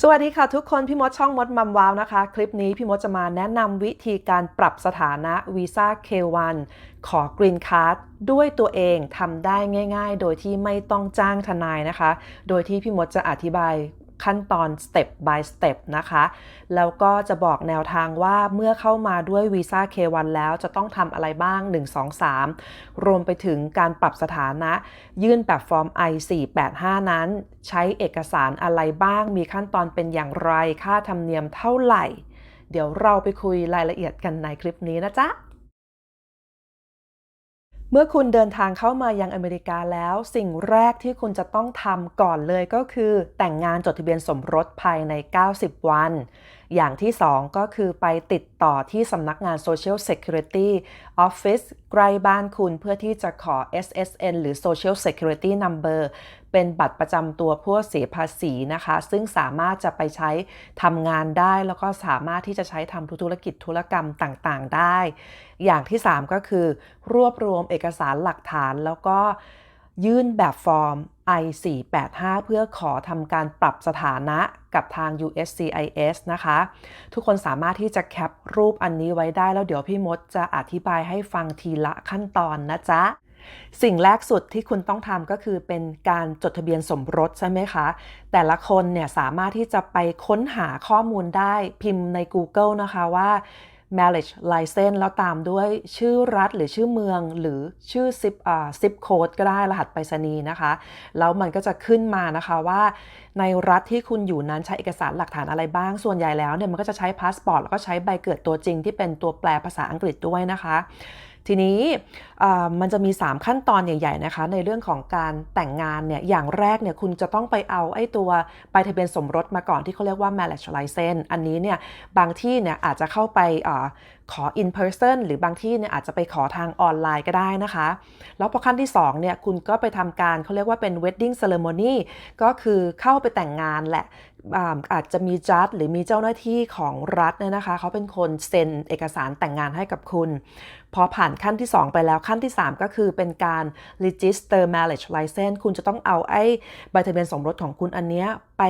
สวัสดีค่ะทุกคนพี่มดช่องมดมัมวาวนะคะ คลิปนี้พี่มดจะมาแนะนำวิธีการปรับสถานะวีซ่า K1 ขอกรีนคาร์ดด้วยตัวเองทำได้ง่าย ๆ โดยที่ไม่ต้องจ้างทนายนะคะ โดยที่พี่มดจะอธิบาย ขั้นตอน step by step นะคะ แล้วก็จะบอกแนวทางว่าเมื่อเข้ามาด้วยวีซ่า K1 แล้วจะต้องทำอะไรบ้าง 1 2 3 รวมไปถึงการปรับสถานะ ยื่นแบบฟอร์ม I485 นั้น ใช้เอกสารอะไรบ้าง มีขั้นตอนเป็นอย่างไร ค่าธรรมเนียมเท่าไหร่ เดี๋ยวเราไปคุยรายละเอียดกันในคลิปนี้นะจ๊ะ เมื่อคุณเดินทางเข้ามายังอเมริกาแล้ว สิ่งแรกที่คุณจะต้องทำก่อนเลยก็คือ แต่งงานจดทะเบียนสมรสภายใน 90 วัน อย่างที่ 2 ก็คือไปติดต่อที่สำนักงาน Social Security Office ใกล้บ้านคุณเพื่อที่จะขอ SSN หรือ Social Security Number เป็นบัตรประจำตัวผู้เสียภาษีนะคะ ซึ่งสามารถจะไปใช้ทำงานได้ แล้วก็สามารถที่จะใช้ทำธุรกิจธุรกรรมต่างๆ ได้ อย่างที่ 3 ก็คือ รวบรวมเอกสารหลักฐานแล้วก็ยื่นแบบฟอร์ม I485 เพื่อขอทำการปรับสถานะกับทาง USCIS นะคะ ทุกคนสามารถที่จะแคปรูปอันนี้ไว้ได้แล้วเดี๋ยวพี่มดจะอธิบายให้ฟังทีละขั้นตอนนะจ๊ะสิ่งแรกสุดที่คุณต้องทำก็คือเป็นการจดทะเบียนสมรสใช่ไหมคะ แต่ละคนเนี่ยสามารถที่จะไปค้นหาข้อมูลได้พิมพ์ใน Google นะคะว่า marriage license แล้วตามด้วยชื่อรัฐหรือชื่อเมืองหรือชื่อซิปอ่าซิปโค้ดก็ได้รหัสไปรษณีย์นะคะ แล้วมันก็จะขึ้นมานะคะว่าในรัฐที่คุณอยู่นั้นใช้เอกสารหลักฐานอะไรบ้าง ส่วนใหญ่แล้วเนี่ยมันก็จะใช้พาสปอร์ตแล้วก็ใช้ใบเกิดตัวจริงที่เป็นตัวแปลภาษาอังกฤษด้วยนะคะ ทีนี้มันจะมี 3 ขั้นตอนใหญ่ๆนะคะ ในเรื่องของการแต่งงานเนี่ยอย่างแรกเนี่ยคุณจะต้องไปเอาไอ้ตัวใบทะเบียนสมรสมาก่อนที่เขาเรียกว่า marriage license อันนี้เนี่ยบางที่เนี่ยอาจจะเข้าไปอขอ in person หรือบางที่เนี่ยอาจจะไปขอทางออนไลน์ก็ได้นะคะ แล้วพอขั้นที่2เนี่ยคุณก็ไปทำการเขาเรียกว่าเป็น wedding ceremony ก็คือเข้าไปแต่งงานแหละ อาจจะมีจัดหรือมีเจ้าหน้าที่ของรัฐเนี่ยนะคะเขาเป็นคนเซ็นเอกสารแต่งงานให้กับคุณ พอผ่านขั้นที่ 2 ไปแล้วขั้นที่ 3 ก็คือเป็นการ register marriage license คุณจะต้องเอาไอ้ใบทะเบียนสมรสของคุณอันเนี้ยไป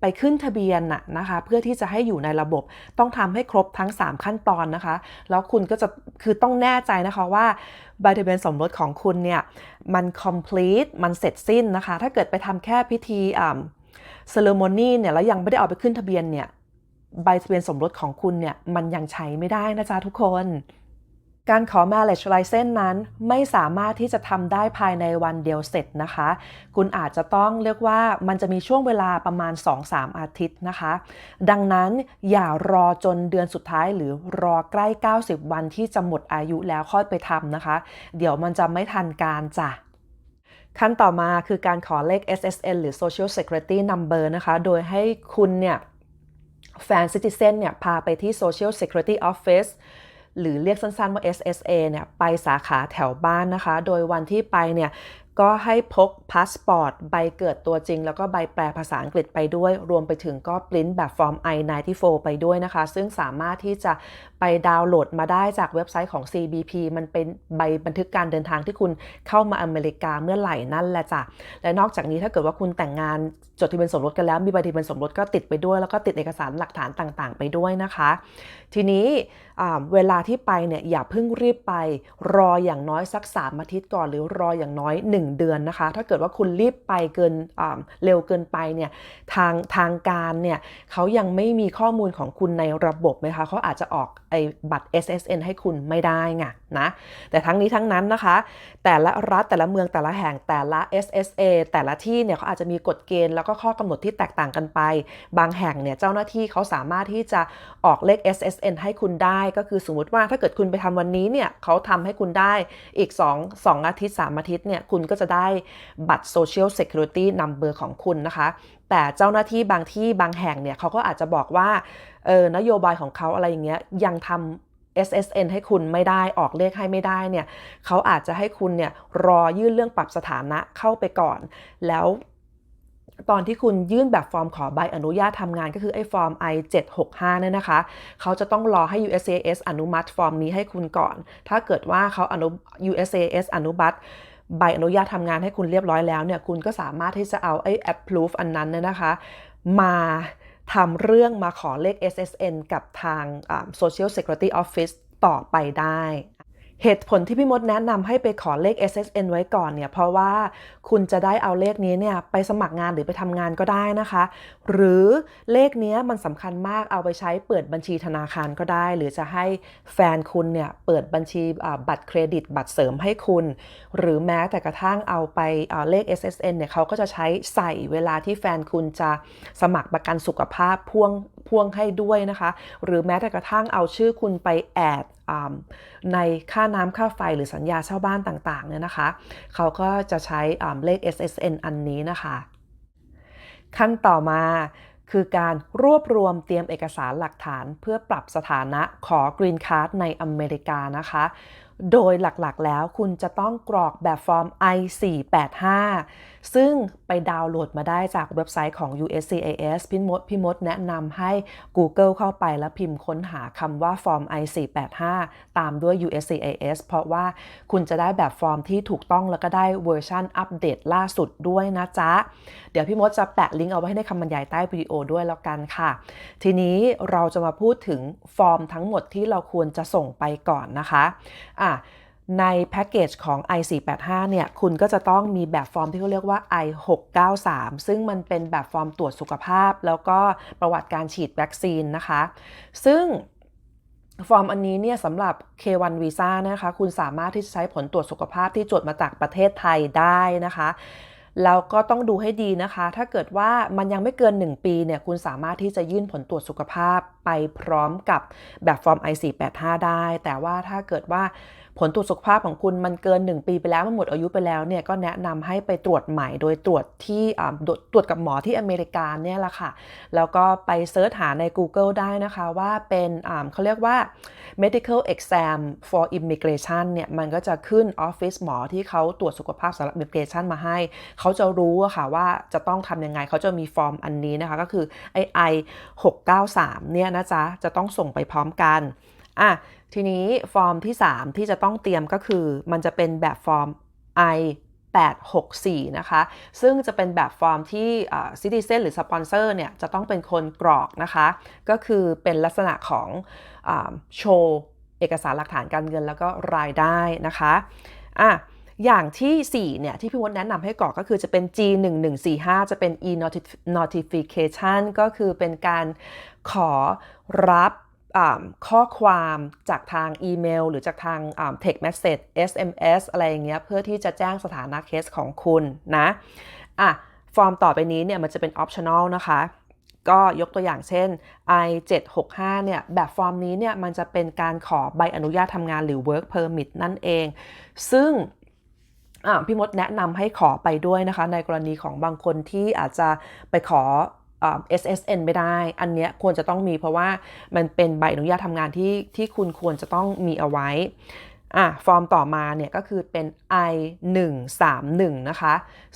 ไปขึ้นทะเบียนน่ะนะคะเพื่อที่จะให้อยู่ในระบบต้องทำให้ครบทั้ง 3 ขั้นตอนนะคะ แล้วคุณก็จะคือต้องแน่ใจนะคะว่าใบทะเบียนสมรสของคุณเนี่ยมัน complete มันเสร็จสิ้นนะคะ ถ้าเกิดไปทำแค่พิธีอ่า เซเลโมนีเนี่ยแล้วยังไม่ได้เอาไปขึ้นทะเบียนเนี่ยใบทะเบียนสมรสของคุณเนี่ยมันยังใช้ไม่ได้นะจ๊ะทุกคน การขอ marriage license นั้นไม่สามารถที่จะทำได้ภายในวันเดียวเสร็จนะคะ คุณอาจจะต้องเรียกว่ามันจะมีช่วงเวลาประมาณ 2-3 อาทิตย์นะคะ ดังนั้นอย่ารอจนเดือนสุดท้ายหรือรอใกล้ 90 วันที่จะหมดอายุแล้วค่อยไปทำนะคะ เดี๋ยวมันจะไม่ทันการจ้ะ ขั้นต่อมาคือการขอเลข SSN หรือ Social Security Number นะคะ โดยให้คุณเนี่ยแฟน Citizen เนี่ยพาไปที่ Social Security Office หรือเรียกสั้นๆว่า SSA เนี่ยไปสาขาแถวบ้านนะคะ โดยวันที่ไปเนี่ยก็ให้พกพาสปอร์ตใบเกิดตัวจริง แล้วก็ใบแปลภาษาอังกฤษไปด้วย รวมไปถึงก็ปริ้นแบบฟอร์ม I-94 ไปด้วยนะคะ ซึ่งสามารถที่จะไปดาวน์โหลดมาได้จากเว็บไซต์ของ CBP มันเป็นใบบันทึกการเดินทางที่คุณเข้ามาอเมริกาเมื่อไหร่นั่นแหละจ้ะ และนอกจากนี้ถ้าเกิดว่าคุณแต่งงานจดทะเบียนสมรสกันแล้ว มีใบทะเบียนสมรสก็ติดไปด้วย แล้วก็ติดเอกสารหลักฐานต่างๆ ไปด้วยนะคะ ทีนี้เวลาที่ไปเนี่ยอย่าเพิ่งรีบไปรออย่างน้อยสัก3อาทิตย์ก่อนหรือรออย่างน้อย 1 เดือนนะคะ ถ้าเกิดว่าคุณรีบไปเกินเร็วเกินไปเนี่ยทางทางการเนี่ยเขายังไม่มีข้อมูลของคุณในระบบนะคะเขาอาจจะออก บัตร SSN ให้คุณไม่ได้ไงนะ แต่ทั้งนี้ทั้งนั้นนะคะ แต่ละรัฐแต่ละเมืองแต่ละแห่งแต่ละ SSA แต่ละที่เนี่ยเขาอาจจะมีกฎเกณฑ์แล้วก็ข้อกำหนดที่แตกต่างกันไป บางแห่งเนี่ยเจ้าหน้าที่เขาสามารถที่จะออกเลข SSN ให้คุณได้ก็คือสมมติว่าถ้าเกิดคุณไปทำวันนี้เนี่ยเขาทำให้คุณได้อีก 2 2 อาทิตย์ 3 อาทิตย์เนี่ยคุณก็จะได้บัตร Social Security Number ของคุณนะคะ แต่เจ้าหน้าที่บางที่บางแห่งเนี่ยเขาก็อาจจะบอกว่าเออนโยบายของเขาอะไรอย่างเงี้ยยังทำ SSN ให้คุณไม่ได้ออกเลขให้ไม่ได้เนี่ยเขาอาจจะให้คุณเนี่ยรอยื่นเรื่องปรับสถานะเข้าไปก่อน แล้วตอนที่คุณยื่นแบบฟอร์มขอใบอนุญาตทำงานก็คือไอ้ฟอร์ม I765 เนี่ยนะคะ เขาจะต้องรอให้ USCIS อนุมัติฟอร์มนี้ให้คุณก่อน ถ้าเกิดว่าเขาอนุ USCIS อนุมัติ ใบอนุญาตทำงานให้คุณเรียบร้อยแล้วเนี่ยคุณก็สามารถที่จะเอาไอ้ approve อันนั้นเนี่ยนะคะ มาทำเรื่องมาขอเลข SSN กับทางอ่า Social Security Office ต่อไปได้ เหตุผลที่พี่มดแนะนำให้ไปขอเลข SSN ไว้ก่อนเนี่ย เพราะว่าคุณจะได้เอาเลขนี้เนี่ยไปสมัครงานหรือไปทำงานก็ได้นะคะ หรือเลขนี้มันสำคัญมากเอาไปใช้เปิดบัญชีธนาคารก็ได้ หรือจะให้แฟนคุณเนี่ยเปิดบัญชีบัตรเครดิต บัตรเสริมให้คุณ หรือแม้แต่กระทั่งเอาไปเลข SSN เนี่ยเขาก็จะใช้ใส่เวลาที่แฟนคุณจะสมัครประกันสุขภาพพ่วงพ่วงให้ด้วยนะคะ หรือแม้แต่กระทั่งเอาชื่อคุณไปแอด ในค่าน้ำค่าไฟหรือสัญญาเช่าบ้านต่างๆเนี่ยนะคะ เขาก็จะใช้เลข SSN อันนี้นะคะ ขั้นต่อมาคือการรวบรวมเตรียมเอกสารหลักฐาน เพื่อปรับสถานะขอกรีนคาร์ดในอเมริกานะคะ โดยหลักๆ แล้วคุณจะต้องกรอกแบบฟอร์ม I-485 ซึ่งไปดาวน์โหลดมาได้จากเว็บไซต์ของ USCIS พี่มดพี่มดแนะนำให้ Google เข้าไปแล้วพิมพ์ค้นหาคำว่าฟอร์ม I-485 ตามด้วย USCIS เพราะว่าคุณจะได้แบบฟอร์มที่ถูกต้องแล้วก็ได้เวอร์ชันอัปเดตล่าสุดด้วยนะจ๊ะ เดี๋ยวพี่มดจะแปะลิงก์เอาไว้ให้ในคำบรรยายใต้วิดีโอด้วยแล้วกันค่ะ ทีนี้เราจะมาพูดถึงฟอร์มทั้งหมดที่เราควรจะส่งไปก่อนนะคะอะในแพ็กเกจของ i485 เนี่ย คุณก็จะต้องมีแบบฟอร์มที่เขาเรียกว่า i693 ซึ่งมันเป็นแบบฟอร์มตรวจสุขภาพ แล้วก็ประวัติการฉีดวัคซีนนะคะ ซึ่งฟอร์มอันนี้เนี่ยสำหรับ K1 Visa นะคะ คุณสามารถที่จะใช้ผลตรวจสุขภาพที่จดมาจากประเทศไทยได้นะคะ แล้วก็ต้องดูให้ดีนะคะ ถ้าเกิดว่ามันยังไม่เกิน 1 ปีเนี่ยคุณสามารถที่จะยื่นผลตรวจสุขภาพไปพร้อมกับแบบฟอร์ม I485 ได้ แต่ว่าถ้าเกิดว่า ผลตรวจสุขภาพของคุณมันเกิน 1 ปีไปแล้วมันหมดอายุไปแล้วเนี่ยก็แนะนำให้ไปตรวจใหม่ โดยตรวจที่ตรวจกับหมอที่อเมริกาเนี่ยแหละค่ะ แล้วก็ไปเซิร์ชหาใน Google ได้นะคะว่าเป็นเขาเรียกว่า medical exam for immigration เนี่ยมันก็จะขึ้นออฟฟิศหมอที่เขาตรวจสุขภาพสำหรับ immigration มาให้ เขาจะรู้อะค่ะว่าจะต้องทำยังไง เขาจะมีฟอร์มอันนี้นะคะ ก็คือไอ I 693เนี่ยนะจ๊ะ จะต้องส่งไปพร้อมกันอะ ทีนี้ฟอร์มที่ 3 ที่จะต้องเตรียมก็คือ มันจะเป็นแบบฟอร์ม I 864 นะคะ ซึ่งจะเป็นแบบฟอร์มที่ซิติเซนหรือสปอนเซอร์เนี่ย จะต้องเป็นคนกรอกนะคะ ก็คือเป็นลักษณะของโชว์เอกสารหลักฐานการเงินแล้วก็รายได้นะคะอะอย่างที่ 4 เนี่ย ที่พี่มดแนะนำให้กรอกก็คือจะเป็น G1145 จะเป็น e notification ก็คือเป็นการขอรับ ข้อความจากทางอีเมล หรือจากทาง text message SMS อะไรอย่างเงี้ยเพื่อที่จะแจ้งสถานะเคสของคุณนะอะฟอร์มต่อไปนี้เนี่ยมันจะเป็น optional นะคะ ก็ยกตัวอย่างเช่น I765 เนี่ยแบบฟอร์มนี้เนี่ยมันจะเป็นการขอใบอนุญาตทำงานหรือ work permit นั่นเอง ซึ่งพี่มดแนะนำให้ขอไปด้วยนะคะ ในกรณีของบางคนที่อาจจะไปขอ SSN ไม่ได้ อันเนี้ยควรจะต้องมีเพราะว่ามันเป็นใบอนุญาตทำงานที่ที่คุณควรจะต้องมีเอาไว้อะฟอร์มต่อมาเนี่ยก็คือเป็น I131 นะคะ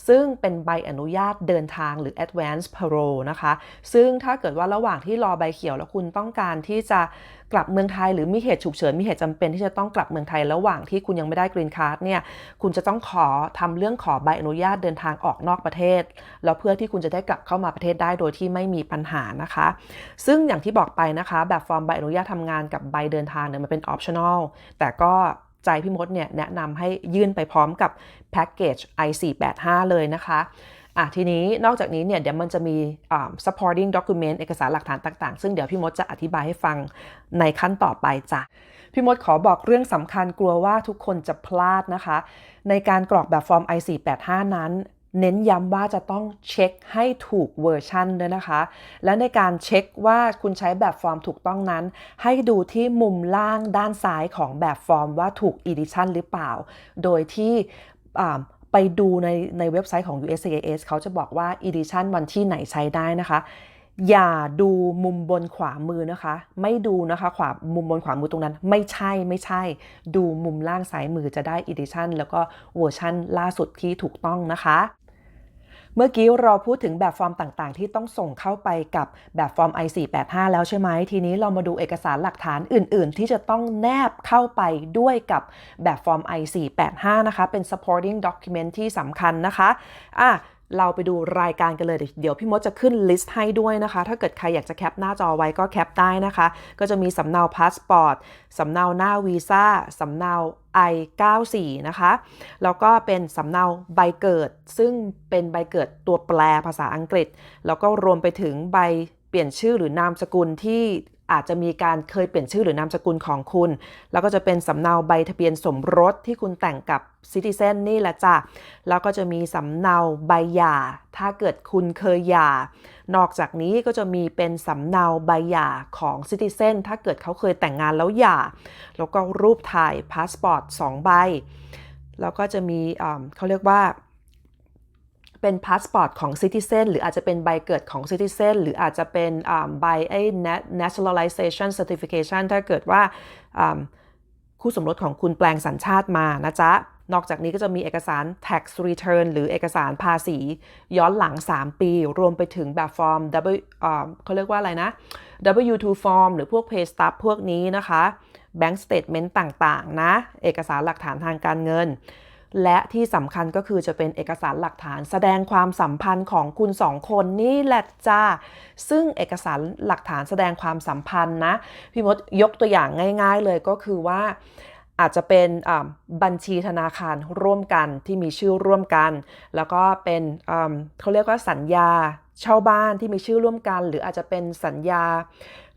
ซึ่งเป็นใบอนุญาตเดินทางหรือ Advance Parole นะคะ ซึ่งถ้าเกิดว่าระหว่างที่รอใบเขียวแล้วคุณต้องการที่จะ กลับเมืองไทยหรือมีเหตุฉุกเฉินมีเหตุจำเป็นที่จะต้องกลับเมืองไทยระหว่างที่คุณยังไม่ได้กรีนการ์ดเนี่ยคุณจะต้องขอทำเรื่องขอใบอนุญาตเดินทางออกนอกประเทศ แล้วเพื่อที่คุณจะได้กลับเข้ามาประเทศได้โดยที่ไม่มีปัญหานะคะ ซึ่งอย่างที่บอกไปนะคะ แบบฟอร์มใบอนุญาตทำงานกับใบเดินทางเนี่ยมันเป็นออปชั่นอลแต่ก็ใจพี่มดเนี่ยแนะนำให้ยื่นไปพร้อมกับแพ็กเกจ i485 เลยนะคะ อะทีนี้นอกจากนี้เนี่ยเดี๋ยวมันจะมี supporting document เอกสารหลักฐานต่าง ๆ ซึ่งเดี๋ยวพี่มดจะอธิบายให้ฟังในขั้นต่อไปจ้ะพี่มดขอบอกเรื่องสำคัญกลัวว่าทุกคนจะพลาดนะคะ ในการกรอกแบบฟอร์ม i485 นั้นเน้นย้ำว่าจะต้องเช็คให้ถูกเวอร์ชันด้วยนะคะ และในการเช็คว่าคุณใช้แบบฟอร์มถูกต้องนั้น ให้ดูที่มุมล่างด้านซ้ายของแบบฟอร์มว่าถูก edition หรือเปล่า โดยที่ ไปดูในในเว็บไซต์ของ USCIS เขาจะบอกว่า edition วันที่ไหนใช้ได้นะคะ อย่าดูมุมบนขวามือนะคะ ไม่ดูนะคะขวามุมบนขวามือตรงนั้น ไม่ใช่ไม่ใช่ ดูมุมล่างซ้ายมือจะได้ edition แล้วก็เวอร์ชันล่าสุดที่ถูกต้องนะคะ มื่อกี้เราพูดถึงแบบฟอร์มต่างๆ ที่ต้องส่งเข้าไปกับแบบฟอร์ม I485 แล้วใช่ไหม ทีนี้เรามาดูเอกสารหลักฐานอื่น ๆ ที่จะต้องแนบเข้าไปด้วยกับแบบฟอร์ม I485 นะคะ เป็น supporting document ที่สำคัญนะคะอะ เราไปดูรายการกันเลย เดี๋ยวพี่มดจะขึ้นลิสต์ให้ด้วยนะคะ ถ้าเกิดใครอยากจะแคปหน้าจอไว้ก็แคปได้นะคะ ก็จะมีสำเนาพาสปอร์ตสำเนาหน้าวีซ่าสำเนา I94 นะคะ แล้วก็เป็นสำเนาใบเกิด ซึ่งเป็นใบเกิดตัวแปลภาษาอังกฤษ แล้วก็รวมไปถึงใบเปลี่ยนชื่อหรือนามสกุลที่ อาจจะมีการเคยเปลี่ยนชื่อหรือนามสกุลของคุณ แล้วก็จะเป็นสำเนาใบทะเบียนสมรสที่คุณแต่งกับซิติเซนนี่แหละจ้ะ แล้วก็จะมีสำเนาใบหย่า ถ้าเกิดคุณเคยหย่า นอกจากนี้ก็จะมีเป็นสำเนาใบหย่าของซิติเซนถ้าเกิดเขาเคยแต่งงานแล้วหย่า แล้วก็รูปถ่ายพาสปอร์ต2ใบ แล้วก็จะมีเขาเรียกว่า เป็นพาสปอร์ตของซิติเซนหรืออาจจะเป็นใบเกิดของซิติเซนหรืออาจจะเป็นใบไอ้ nationalization certification ถ้าเกิดว่าคู่สมรสของคุณแปลงสัญชาติมานะจ๊ะ นอกจากนี้ก็จะมีเอกสาร tax return หรือเอกสารภาษี ย้อนหลัง 3 ปี รวมไปถึงแบบฟอร์ม W เขาเรียกว่าอะไรนะ W2 form หรือพวก pay stub พวกนี้นะคะ bank statement ต่างๆ นะ เอกสารหลักฐานทางการเงิน และที่สำคัญก็คือจะเป็นเอกสารหลักฐาน แสดงความสัมพันธ์ของคุณสองคนนี่แหละจ้า ซึ่งเอกสารหลักฐานแสดงความสัมพันธ์นะ พี่มดยกตัวอย่างง่าย ๆ เลยก็คือว่าอาจจะเป็นบัญชีธนาคารร่วมกันที่มีชื่อร่วมกัน แล้วก็เป็นเขาเรียกว่าสัญญาเช่าบ้านที่มีชื่อร่วมกัน หรืออาจจะเป็นสัญญา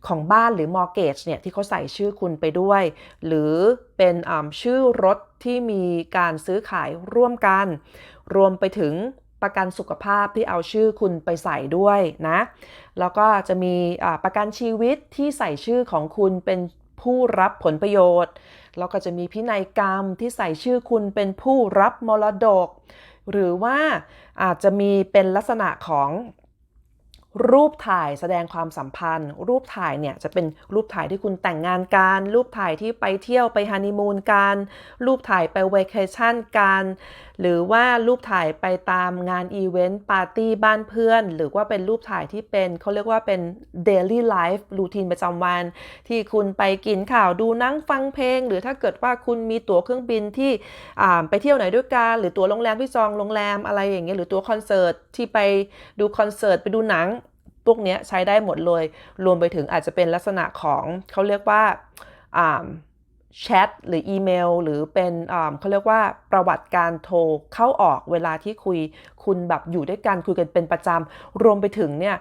ของบ้านหรือ mortgage เนี่ยที่เขาใส่ชื่อคุณไปด้วย หรือเป็นชื่อรถที่มีการซื้อขายร่วมกัน รวมไปถึงประกันสุขภาพที่เอาชื่อคุณไปใส่ด้วยนะ แล้วก็จะมีประกันชีวิตที่ใส่ชื่อของคุณเป็นผู้รับผลประโยชน์ แล้วก็จะมีพินัยกรรมที่ใส่ชื่อคุณเป็นผู้รับมรดก หรือว่าอาจจะมีเป็นลักษณะของ รูปถ่ายแสดงความสัมพันธ์ รูปถ่ายเนี่ยจะเป็นรูปถ่ายที่คุณแต่งงานกัน รูปถ่ายที่ไปเที่ยวไปฮันนีมูนกัน รูปถ่ายไปเวเคชั่นกันหรือว่ารูปถ่ายไปตามงานอีเวนต์ปาร์ตี้บ้านเพื่อน หรือว่าเป็นรูปถ่ายที่เป็นเขาเรียกว่าเป็น daily life รูทีนประจำวัน ที่คุณไปกินข่าวดูนั่งฟังเพลง หรือถ้าเกิดว่าคุณมีตั๋วเครื่องบินที่ไปเที่ยวไหนด้วยกัน หรือตั๋วโรงแรมที่จองโรงแรมอะไรอย่างเงี้ยหรือตั๋วคอนเสิร์ตที่ไปดูคอนเสิร์ตไปดูหนังพวกนี้ใช้ได้หมดเลย รวมไปถึงอาจจะเป็นลักษณะของเขาเรียกว่า แชทหรืออีเมล หรือเป็นเขาเรียกว่าประวัติการโทรเข้าออกเวลาที่คุยคุณแบบอยู่ด้วยกันคุยกันเป็นประจำรวมไปถึงเนี่ย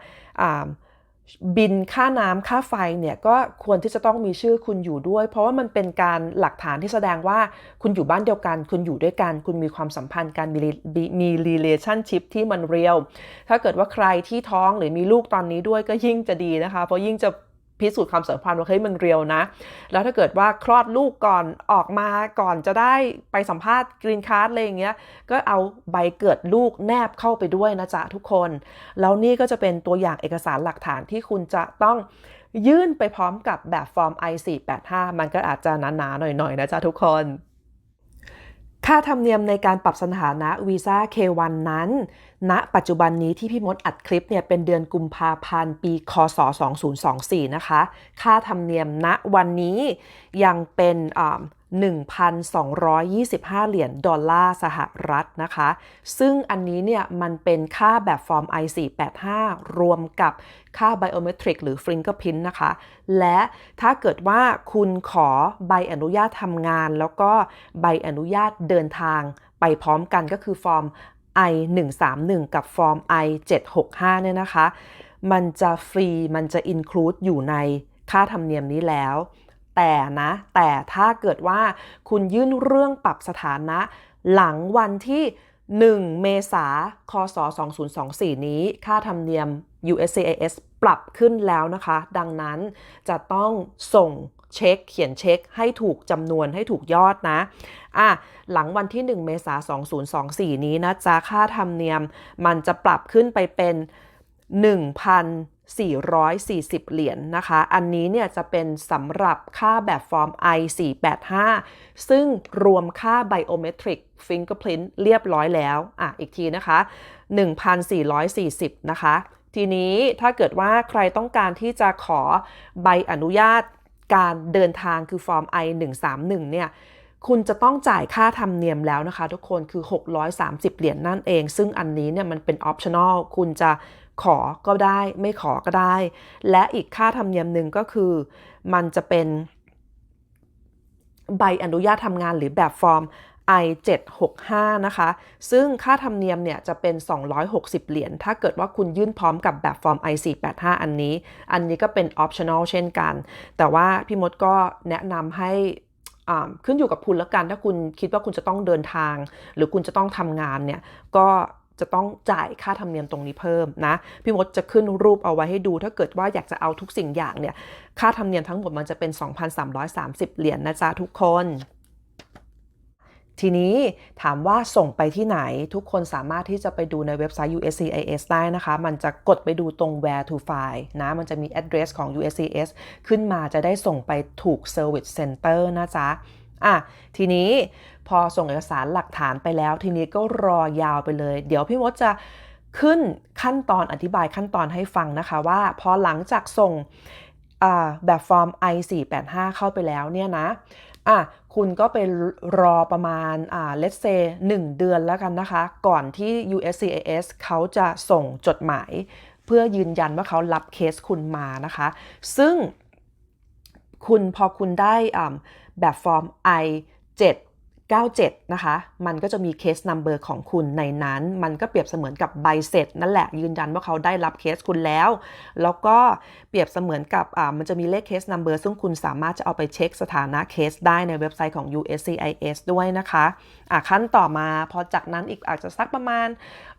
บินค่าน้ำค่าไฟเนี่ยก็ควรที่จะต้องมีชื่อคุณอยู่ด้วย เพราะว่ามันเป็นการหลักฐานที่แสดงว่าคุณอยู่บ้านเดียวกัน คุณอยู่ด้วยกัน คุณมีความสัมพันธ์กันมีมี relationship ที่มันเรียลถ้าเกิดว่าใครที่ท้องหรือมีลูกตอนนี้ด้วยก็ยิ่งจะดีนะคะ เพราะยิ่งจะ พิสูจน์ความสัมพันธ์ว่าเฮ้ยมันเรียวนะ แล้วถ้าเกิดว่าคลอดลูกก่อนออกมาก่อนจะได้ไปสัมภาษณ์กรีนคาร์ดอะไรอย่างเงี้ยก็เอาใบเกิดลูกแนบเข้าไปด้วยนะจ๊ะทุกคน แล้วนี่ก็จะเป็นตัวอย่างเอกสารหลักฐานที่คุณจะต้องยื่นไปพร้อมกับแบบฟอร์ม I485 มันก็อาจจะหนาๆหน่อยๆนะจ๊ะทุกคน ค่าธรรมเนียมในการปรับสถานะวีซ่า K1 นั้น ณ ปัจจุบันนี้ที่พี่มดอัดคลิปเนี่ยเป็นเดือนกุมภาพันธ์ปี คศ 2024 นะคะ ค่าธรรมเนียมณวันนี้ยังเป็น 1,225 เหรียญดอลลาร์สหรัฐนะคะ ซึ่งอันนี้เนี่ยมันเป็นค่าแบบฟอร์ม I485 รวมกับค่า biometric หรือ fingerprint นะคะ และถ้าเกิดว่าคุณขอใบอนุญาตทำงาน แล้วก็ใบอนุญาตเดินทางไปพร้อมกันก็คือฟอร์ม I131 กับฟอร์ม I765 เนี่ยนะคะ มันจะฟรี มันจะ include อยู่ในค่าธรรมเนียมนี้แล้ว แต่นะ แต่ถ้าเกิดว่าคุณยื่นเรื่องปรับสถานะ หลังวันที่ 1 เมษาคศ 2024 นี้ ค่าธรรมเนียม USCIS ปรับขึ้นแล้วนะคะ ดังนั้นจะต้องส่งเช็ค เขียนเช็คให้ถูกจำนวนให้ถูกยอดนะ อะ หลังวันที่ 1 เมษา2024 นี้นะจ๊ะ ค่าธรรมเนียมมันจะปรับขึ้นไปเป็น 1,440 เหรียญนนะคะ อันนี้เนี่ยจะเป็นสำหรับค่าแบบฟอร์ม I485 ซึ่งรวมค่า Biometric Fingerprint เรียบร้อยแล้ว อะ อีกทีนะคะ 1,440 นะคะ ทีนี้ถ้าเกิดว่าใครต้องการที่จะขอใบอนุญาตการเดินทางคือฟอร์ม I131 เนี่ย คุณจะต้องจ่ายค่าธรรมเนียมแล้วนะคะทุกคนคือ 630 เหรียญนั่นเอง ซึ่งอันนี้เนี่ยมันเป็น optional คุณจะขอก็ได้ไม่ขอก็ได้ และอีกค่าธรรมเนียมหนึ่งก็คือ มันจะเป็นใบอนุญาตทำงานหรือแบบฟอร์ม I765 นะคะ ซึ่งค่าธรรมเนียมเนี่ยจะเป็น 260 เหรียญ ถ้าเกิดว่าคุณยื่นพร้อมกับแบบฟอร์ม I485 อันนี้ อันนี้ก็เป็น optional เช่นกัน แต่ว่าพี่มดก็แนะนำให้ ขึ้นอยู่กับคุณแล้วกันถ้าคุณคิดว่าคุณจะต้องเดินทาง หรือคุณจะต้องทำงานเนี่ยก็จะต้องจ่ายค่าธรรมเนียมตรงนี้เพิ่มนะ พี่มดจะขึ้นรูปเอาไว้ให้ดู ถ้าเกิดว่าอยากจะเอาทุกสิ่งอย่างเนี่ย ค่าธรรมเนียมทั้งหมดมันจะเป็น 2,330 เหรียญนะจ๊ะทุกคน ทีนี้ถามว่าส่งไปที่ไหนทุกคนสามารถที่จะไปดูในเว็บไซต์ USCIS ได้นะคะ มันจะกดไปดูตรง where to file นะ มันจะมี address ของ USCIS ขึ้นมาจะได้ส่งไปถูก service center นะจ๊ะอะทีนี้พอส่งเอกสารหลักฐานไปแล้ว ทีนี้ก็รอยาวไปเลย เดี๋ยวพี่มดจะขึ้นขั้นตอนอธิบายขั้นตอนให้ฟังนะคะว่า พอหลังจากส่งแบบฟอร์ม I485 เข้าไปแล้วเนี่ยนะอะ คุณก็ไปรอประมาณอ่า let's say 1 เดือนแล้วกันนะคะ ก่อนที่ USCIS เขาจะส่งจดหมาย เพื่อยืนยันว่าเขารับเคสคุณมานะคะ ซึ่งคุณพอคุณได้แบบฟอร์ม I7 97 นะคะ มันก็จะมีเคสนัมเบอร์ของคุณในนั้น มันก็เปรียบเสมือนกับใบเสร็จ นั่นแหละยืนยันว่าเขาได้รับเคสคุณแล้ว แล้วก็เปรียบเสมือนกับอ่ามันจะมีเลขเคสนัมเบอร์ซึ่งคุณสามารถจะเอาไปเช็คสถานะเคสได้ในเว็บไซต์ของ USCIS ด้วยนะคะอะขั้นต่อมาพอจากนั้นอีกอาจจะสักประมาณ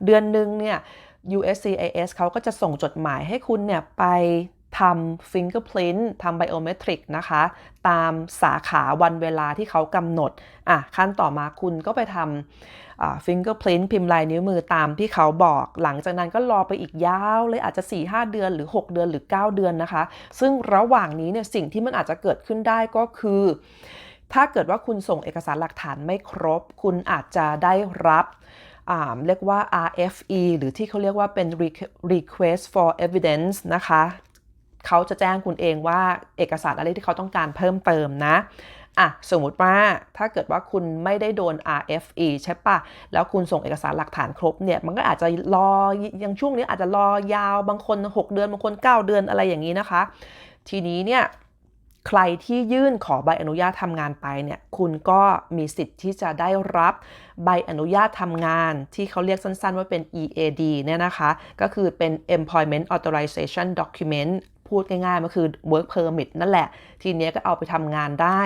เดือนหนึ่งเนี่ย USCIS เขาก็จะส่งจดหมายให้คุณเนี่ยไป ทำ fingerprint ทำ biometric นะคะ ตามสาขาวันเวลาที่เขากำหนดอะขั้นต่อมาคุณก็ไปทำ fingerprint พิมพ์ลายนิ้วมือตามที่เขาบอก หลังจากนั้นก็รอไปอีกยาวเลยอาจจะ 4-5 เดือนหรือ 6 เดือนหรือ 9 เดือนนะคะ ซึ่งระหว่างนี้เนี่ยสิ่งที่มันอาจจะเกิดขึ้นได้ก็คือ ถ้าเกิดว่าคุณส่งเอกสารหลักฐานไม่ครบ คุณอาจจะได้รับเรียกว่า RFE หรือที่เขาเรียกว่าเป็น request for evidence นะคะ เขาจะแจ้งคุณเองว่าเอกสารอะไรที่เขาต้องการเพิ่มเติมนะอะสมมติว่าถ้าเกิดว่าคุณไม่ได้โดน RFE ใช่ปะแล้วคุณส่งเอกสารหลักฐานครบเนี่ย มันก็อาจจะรอยังช่วงนี้อาจจะรอยาวบางคน 6 เดือนบางคน 9 เดือนอะไรอย่างนี้นะคะ ทีนี้เนี่ยใครที่ยื่นขอใบอนุญาตทำงานไปเนี่ย คุณก็มีสิทธิ์ที่จะได้รับใบอนุญาตทำงาน ที่เขาเรียกสั้นๆว่าเป็น EAD เนี่ยนะคะ ก็คือเป็น Employment Authorization Document พูดง่ายๆมันคือ work permit นั่นแหละ ทีนี้ก็เอาไปทำงานได้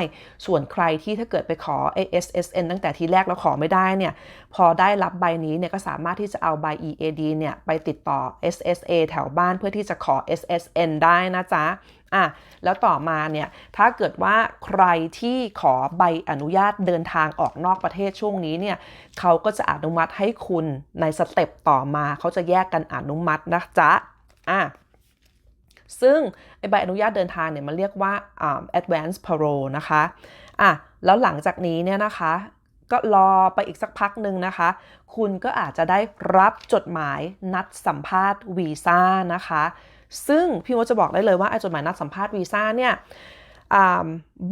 ส่วนใครที่ถ้าเกิดไปขอ SSN ตั้งแต่ทีแรกแล้วขอไม่ได้เนี่ย พอได้รับใบนี้เนี่ยก็สามารถที่จะเอาใบ EAD เนี่ยไปติดต่อ SSA แถวบ้านเพื่อที่จะขอ SSN ได้นะจ๊ะอะแล้วต่อมาเนี่ยถ้าเกิดว่าใครที่ขอใบอนุญาตเดินทางออกนอกประเทศช่วงนี้เนี่ยเขาก็จะอนุมัติให้คุณในสเต็ปต่อมาเขาจะแยกกันอนุมัตินะจ๊ะอะ ซึ่งใบอนุญาตเดินทางเนี่ยมันเรียกว่า advance parole นะคะอะแล้วหลังจากนี้เนี่ยนะคะก็รอไปอีกสักพักหนึ่งนะคะ คุณก็อาจจะได้รับจดหมายนัดสัมภาษณ์วีซ่านะคะ ซึ่งพี่มดจะบอกได้เลยว่าไอ้จดหมายนัดสัมภาษณ์วีซ่าเนี่ย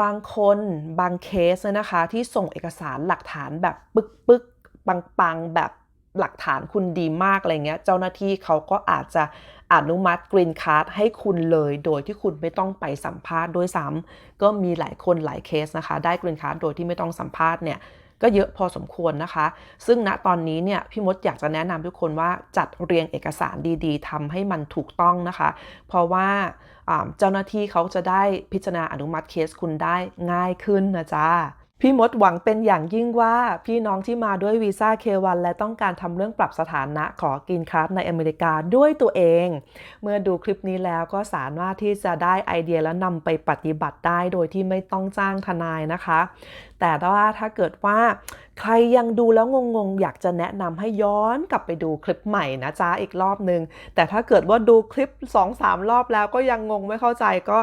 บางคนบางเคสนะคะที่ส่งเอกสารหลักฐานแบบปึกปึกปังปังแบบ หลักฐานคุณดีมากอะไรเงี้ย เจ้าหน้าที่เขาก็อาจจะอนุมัติกรีนคาร์ดให้คุณเลย โดยที่คุณไม่ต้องไปสัมภาษณ์ด้วยซ้ำก็มีหลายคนหลายเคสนะคะ ได้กรีนคาร์ดโดยที่ไม่ต้องสัมภาษณ์เนี่ยก็เยอะพอสมควรนะคะ ซึ่งณตอนนี้เนี่ยพี่มดอยากจะแนะนำทุกคนว่าจัดเรียงเอกสารดีๆทำให้มันถูกต้องนะคะ เพราะว่าเจ้าหน้าที่เขาจะได้พิจารณาอนุมัติเคสคุณได้ง่ายขึ้นนะจ๊ะ พี่มดหวังเป็นอย่างยิ่งว่าพี่น้องที่มาด้วยวีซ่าเควันและต้องการทำเรื่องปรับสถานะขอกินคราฟในอเมริกาด้วยตัวเอง เมื่อดูคลิปนี้แล้วก็สามารถที่จะได้ไอเดียและนำไปปฏิบัติได้โดยที่ไม่ต้องจ้างทนายนะคะแต่ว่าถ้าเกิดว่าใครยังดูแล้วงงๆ อยากจะแนะนำให้ย้อนกลับไปดูคลิปใหม่นะจ๊ะอีกรอบนึง แต่ถ้าเกิดว่าดูคลิป 2-3 รอบแล้วก็ยังงงไม่เข้าใจก็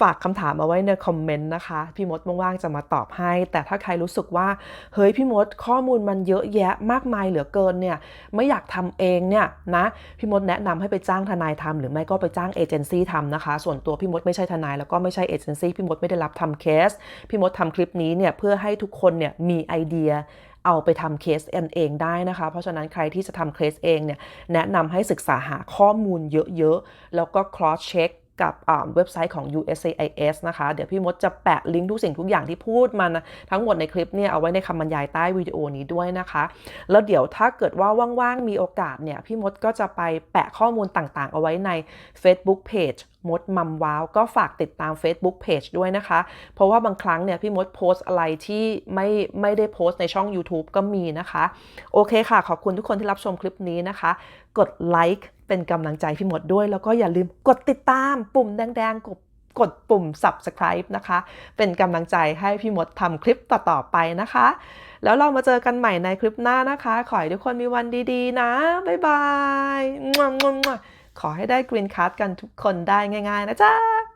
ฝากคำถามเอาไว้ในคอมเมนต์นะคะ พี่มดว่างๆจะมาตอบให้ แต่ถ้าใครรู้สึกว่า เฮ้ยพี่มดข้อมูลมันเยอะแยะมากมายเหลือเกินเนี่ย ไม่อยากทำเองเนี่ยนะพี่มดแนะนำให้ไปจ้างทนายทำหรือไม่ก็ไปจ้างเอเจนซี่ทำนะคะ ส่วนตัวพี่มดไม่ใช่ทนายแล้วก็ไม่ใช่เอเจนซี่พี่มดไม่ได้รับทำเคสพี่มดทำคลิปนี้เนี่ยเพื่ออให้ทุกคนเนี่ยมีไอเดียเอาไปทำเคสเองได้นะคะ เพราะฉะนั้นใครที่จะทำเคสเองเนี่ยแนะนำให้ศึกษาหาข้อมูลเยอะๆ แล้วก็ cross check กับเว็บไซต์ของ USCIS นะคะ เดี๋ยวพี่มดจะแปะลิงก์ทุกสิ่งทุกอย่างที่พูดมานะทั้งหมดในคลิปเนี่ยเอาไว้ในคำบรรยายใต้วิดีโอนี้ด้วยนะคะ แล้วเดี๋ยวถ้าเกิดว่าว่างๆ มีโอกาสเนี่ย พี่มดก็จะไปแปะข้อมูลต่างๆ เอาไว้ใน Facebook Page มดมัมว้าว ก็ฝากติดตาม Facebook Page ด้วยนะคะ เพราะว่าบางครั้งเนี่ยพี่มดโพสต์อะไรที่ไม่ไม่ได้โพสต์ในช่อง YouTube ก็มีนะคะ โอเคค่ะ ขอบคุณทุกคนที่รับชมคลิปนี้นะคะ กดไลค์ เป็นกำลังใจพี่หมดด้วย แล้วก็อย่าลืมกดติดตามปุ่มแดงๆกดกดปุ่ม subscribe นะคะ เป็นกำลังใจให้พี่มดทำคลิปต่อ ๆ ไปนะคะ แล้วเรามาเจอกันใหม่ในคลิปหน้านะคะ ขอให้ทุกคนมีวันดีๆ นะ บ๊ายบาย ขอให้ได้กรีนคั r d กันทุกคนได้ง่าย ๆ นะจ๊ะ